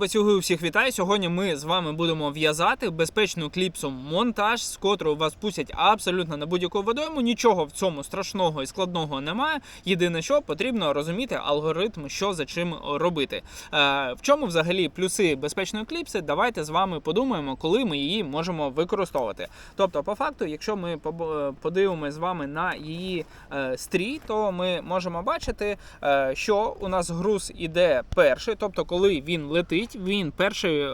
Бацюгу всіх вітаю. Сьогодні ми з вами будемо в'язати безпечну кліпсу монтаж, з котрою вас пустять абсолютно на будь-яку водойму. Нічого в цьому страшного і складного немає. Єдине, що потрібно розуміти алгоритм, що за чим робити. Е, в чому взагалі плюси безпечної кліпси? Давайте з вами подумаємо, коли ми її можемо використовувати. Тобто, по факту, якщо ми подивимося з вами на її е, стрій, то ми можемо бачити, е, що у нас груз іде перший, тобто, коли він летить, він перший е,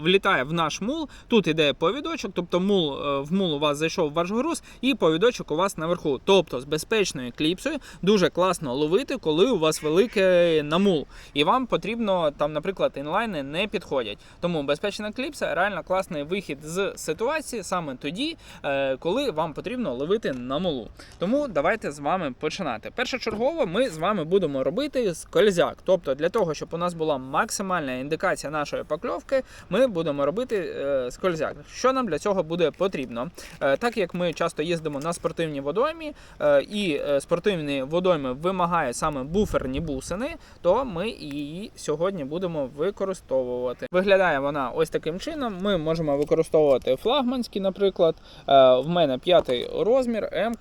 влітає в наш мул. Тут іде повідочок, тобто мул е, в мул у вас зайшов ваш груз, і повідочок у вас наверху. Тобто з безпечною кліпсою дуже класно ловити, коли у вас великий намул. І вам потрібно там, наприклад, інлайни не підходять. Тому безпечна кліпса реально класний вихід з ситуації саме тоді, е, коли вам потрібно ловити на мулу. Тому давайте з вами починати. Першочергово ми з вами будемо робити скользяк. Тобто, для того, щоб у нас була максимальна індикація нашої покльовки, ми будемо робити е, скользяк. Що нам для цього буде потрібно? Е, так як ми часто їздимо на спортивні водоймі, е, і спортивні водойми вимагають саме буферні бусини, то ми її сьогодні будемо використовувати. Виглядає вона ось таким чином. Ми можемо використовувати флагманські, наприклад. В мене п'ятий розмір, М.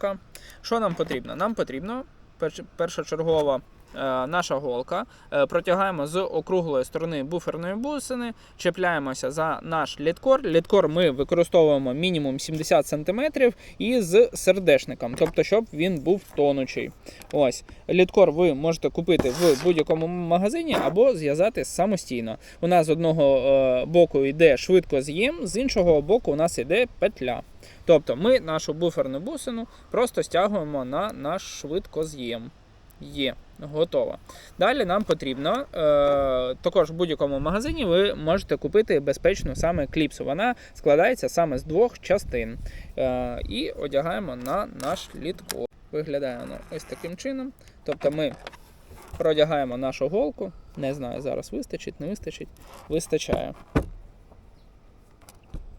Що нам потрібно? Нам потрібно перш- першочергово наша голка. Е, Протягаємо з округлої сторони буферної бусини, чіпляємося за наш літкор. Літкор ми використовуємо мінімум 70 см і з сердешником, тобто, щоб він був тонучий. Ось літкор ви можете купити в будь-якому магазині або зв'язати самостійно. У нас з одного е, боку йде швидко з'єм, з іншого боку у нас йде петля. Тобто ми нашу буферну бусину просто стягуємо на наш швидкоз'єм. Є, готово. Далі нам потрібно, е, також в будь-якому магазині ви можете купити безпечну саме кліпсу. Вона складається саме з двох частин. Е, і одягаємо на наш літкор. Виглядає воно ось таким чином. Тобто ми продягаємо нашу голку. Не знаю, зараз вистачить, не вистачить. Вистачає.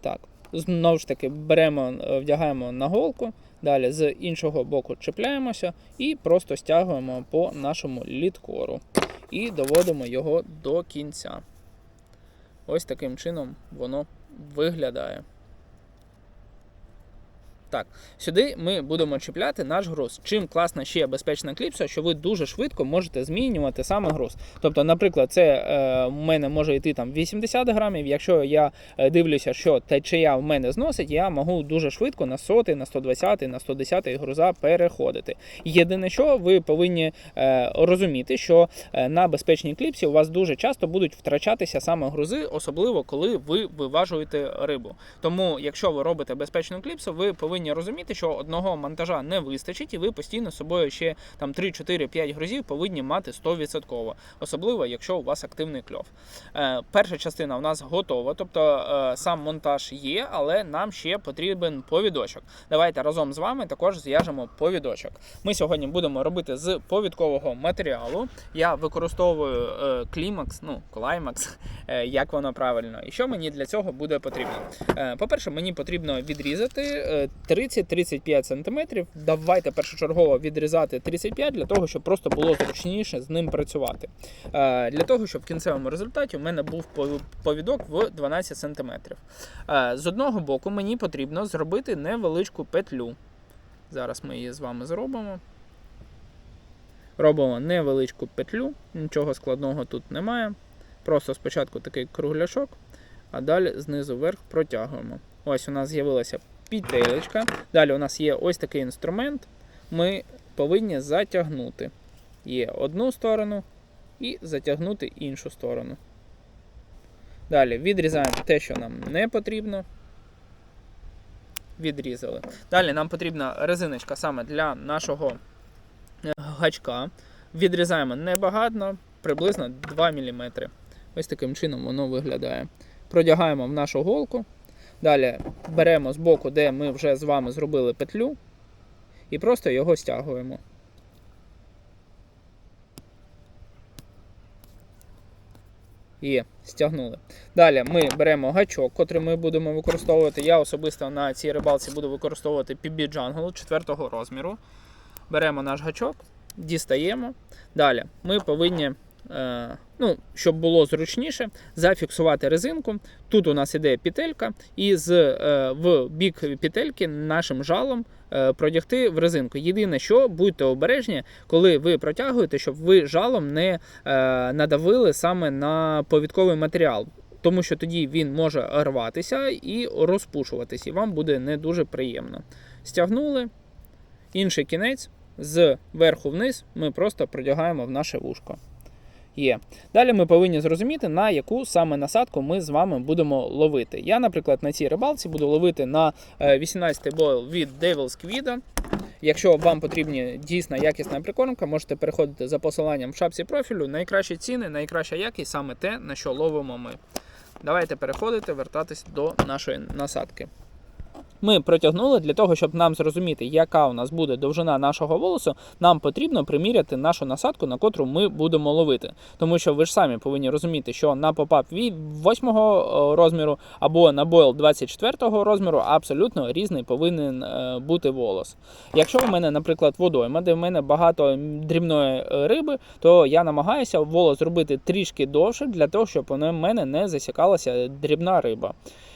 Так. Знову ж таки, беремо, е, вдягаємо на голку, далі з іншого боку чіпляємося і просто стягуємо по нашому літкору. І доводимо його до кінця. Ось таким чином воно виглядає. Так, сюди ми будемо чіпляти наш груз. Чим класна ще безпечна кліпса, що ви дуже швидко можете змінювати саме груз. Тобто, наприклад, це е, в мене може йти там 80 грамів. Якщо я е, дивлюся, що течія в мене зносить, я можу дуже швидко на 100, на 120, на 110 груза переходити. Єдине, що ви повинні е, розуміти, що е, на безпечній кліпсі у вас дуже часто будуть втрачатися саме грузи, особливо коли ви виважуєте рибу. Тому, якщо ви робите безпечну кліпсу, ви повинні розуміти, що одного монтажа не вистачить, і ви постійно з собою ще там 3, 4, 5 грузів повинні мати 100%. Особливо, якщо у вас активний кльов. Е, перша частина у нас готова, тобто е, сам монтаж є, але нам ще потрібен повідочок. Давайте разом з вами також зв'яжемо повідочок. Ми сьогодні будемо робити з повідкового матеріалу. Я використовую е, клімакс, ну клаймакс, як воно правильно. І що мені для цього буде потрібно? По-перше, мені потрібно відрізати 30-35 см. Давайте першочергово відрізати 35 для того, щоб просто було зручніше з ним працювати. Е, Для того, щоб в кінцевому результаті у мене був повідок в 12 см. Е, З одного боку мені потрібно зробити невеличку петлю. Зараз ми її з вами зробимо. Робимо невеличку петлю, нічого складного тут немає. Просто спочатку такий кругляшок, а далі знизу вверх протягуємо. Ось у нас з'явилася петелечка. Далі у нас є ось такий інструмент. Ми повинні затягнути. Є одну сторону і затягнути іншу сторону. Далі відрізаємо те, що нам не потрібно. Відрізали. Далі нам потрібна резиночка саме для нашого е, гачка. Відрізаємо небагато, приблизно 2 мм. Ось таким чином воно виглядає. Продягаємо в нашу голку. Далі беремо з боку, де ми вже з вами зробили петлю, і просто його стягуємо. Є, стягнули. Далі ми беремо гачок, котрий ми будемо використовувати. Я особисто на цій рибалці буду використовувати PB Jungle 4 розміру. Беремо наш гачок, дістаємо. Далі ми повинні ну, щоб було зручніше, зафіксувати резинку. Тут у нас іде петелька, і з, е, в бік петельки нашим жалом е, продягти в резинку. Єдине, що будьте обережні, коли ви протягуєте, щоб ви жалом не е, надавили саме на повідковий матеріал. Тому що тоді він може рватися і розпушуватись, і вам буде не дуже приємно. Стягнули інший кінець з верху вниз ми просто продягаємо в наше вушко. Є. Далі ми повинні зрозуміти, на яку саме насадку ми з вами будемо ловити. Я, наприклад, на цій рибалці буду ловити на е, 18 бойл від Devil's Quid. Якщо вам потрібна дійсно якісна прикормка, можете переходити за посиланням в шапці профілю. Найкращі ціни, найкраща якість саме те, на що ловимо ми. Давайте переходити, вертатись до нашої насадки. Ми протягнули для того, щоб нам зрозуміти, яка у нас буде довжина нашого волосу, нам потрібно приміряти нашу насадку, на котру ми будемо ловити. Тому що ви ж самі повинні розуміти, що на попап 8 розміру або на бойл 24 розміру абсолютно різний повинен е, бути волос. Якщо в мене, наприклад, водойма, де в мене багато дрібної е, риби, то я намагаюся волос зробити трішки довше для того, щоб у мене не засікалася дрібна риба.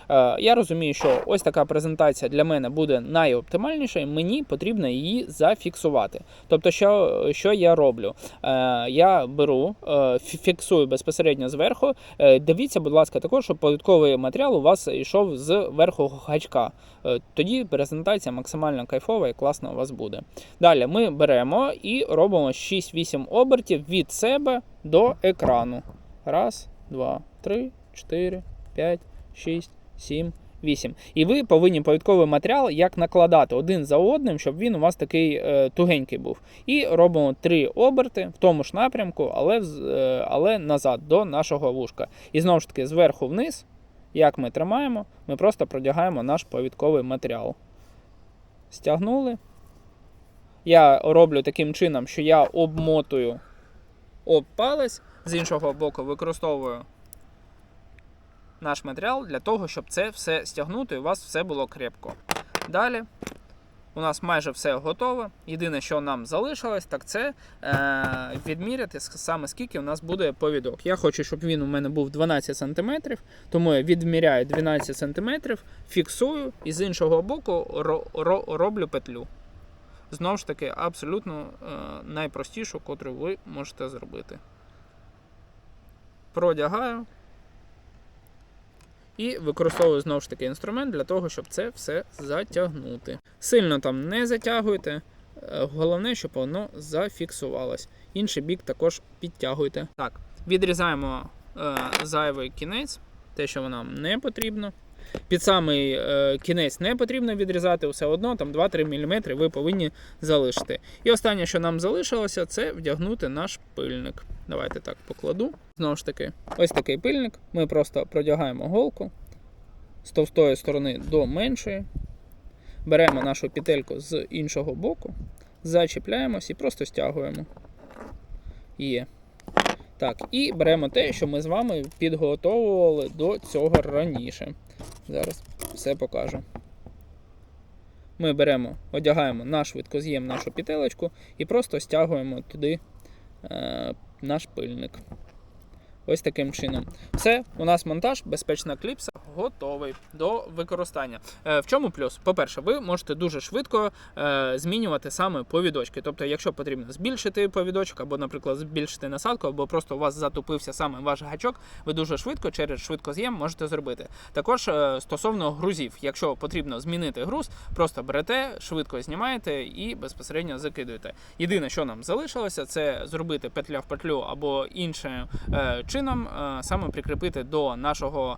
Е, Я розумію, що ось така презентація для мене буде найоптимальніша, і мені потрібно її зафіксувати. Тобто, що, що я роблю? Е, Я беру, е, фіксую безпосередньо зверху. Дивіться, будь ласка, також, щоб податковий матеріал у вас йшов з верху гачка. Тоді презентація максимально кайфова і класна у вас буде. Далі ми беремо і робимо 6-8 обертів від себе до екрану. Раз, два, три, чотири, п'ять, шість. 7, 8. І ви повинні повідковий матеріал як накладати один за одним, щоб він у вас такий е, тугенький був. І робимо три оберти в тому ж напрямку, але, е, але назад до нашого вушка. І знову ж таки, зверху вниз, як ми тримаємо, ми просто продягаємо наш повідковий матеріал. Стягнули. Я роблю таким чином, що я обмотую об палець, з іншого боку використовую наш матеріал для того, щоб це все стягнути і у вас все було крепко. Далі у нас майже все готове. Єдине, що нам залишилось, так це е, відміряти саме скільки у нас буде повідок. Я хочу, щоб він у мене був 12 см, тому я відміряю 12 см, фіксую і з іншого боку ро- ро- роблю петлю. Знову ж таки, абсолютно е, найпростішу, котру ви можете зробити. Продягаю. І використовую знову ж таки інструмент для того, щоб це все затягнути. Сильно там не затягуйте. е, Головне, щоб воно зафіксувалось. Інший бік також підтягуйте. Так, відрізаємо е, зайвий кінець, те, що нам не потрібно. Під самий е, кінець не потрібно відрізати, все одно там 2-3 мм ви повинні залишити. І останнє, що нам залишилося, це вдягнути наш пильник. Давайте так покладу. Знову ж таки, ось такий пильник. Ми просто продягаємо голку з товстої сторони до меншої. Беремо нашу петельку з іншого боку, зачіпляємось і просто стягуємо. Є. Так, і беремо те, що ми з вами підготовували до цього раніше. Зараз все покажу. Ми беремо, одягаємо на швидкоз'єм нашу пітелечку і просто стягуємо туди е, наш пильник. Ось таким чином. Все, у нас монтаж, безпечна кліпса готовий до використання. Е, в чому плюс? По-перше, ви можете дуже швидко е, змінювати саме повідочки. Тобто, якщо потрібно збільшити повідочок, або, наприклад, збільшити насадку, або просто у вас затупився саме ваш гачок, ви дуже швидко через швидкоз'єм можете зробити. Також е, стосовно грузів, якщо потрібно змінити груз, просто берете, швидко знімаєте і безпосередньо закидуєте. Єдине, що нам залишилося, це зробити петля в петлю або іншим чином саме прикріпити до нашого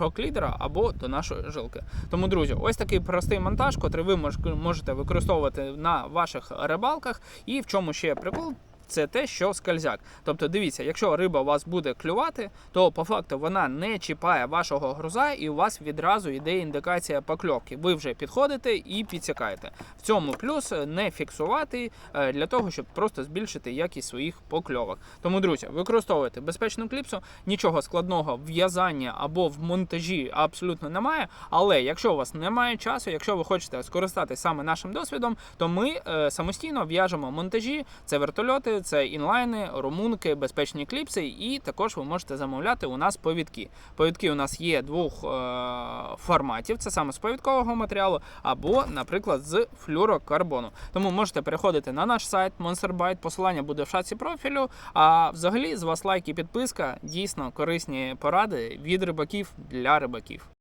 е, клідера або до нашої жилки. Тому, друзі, ось такий простий монтаж, котрий ви можете використовувати на ваших рибалках. І в чому ще прикол? Це те, що скальзяк. Тобто, дивіться, якщо риба вас буде клювати, то по факту вона не чіпає вашого груза, і у вас відразу йде індикація покльовки. Ви вже підходите і підсікаєте. В цьому плюс не фіксувати е, для того, щоб просто збільшити якість своїх покльовок. Тому, друзі, використовуйте безпечну кліпсу, нічого складного в в'язанні або в монтажі абсолютно немає. Але якщо у вас немає часу, якщо ви хочете скористатися саме нашим досвідом, то ми е, самостійно в'яжемо монтажі, це вертольоти, це інлайни, румунки, безпечні кліпси, і також ви можете замовляти у нас повідки. Повідки у нас є двох е- форматів: це саме з повідкового матеріалу, або, наприклад, з флюрокарбону. Тому можете переходити на наш сайт MonsterBite, посилання буде в шапці профілю. А взагалі з вас лайк і підписка дійсно корисні поради від рибаків для рибаків.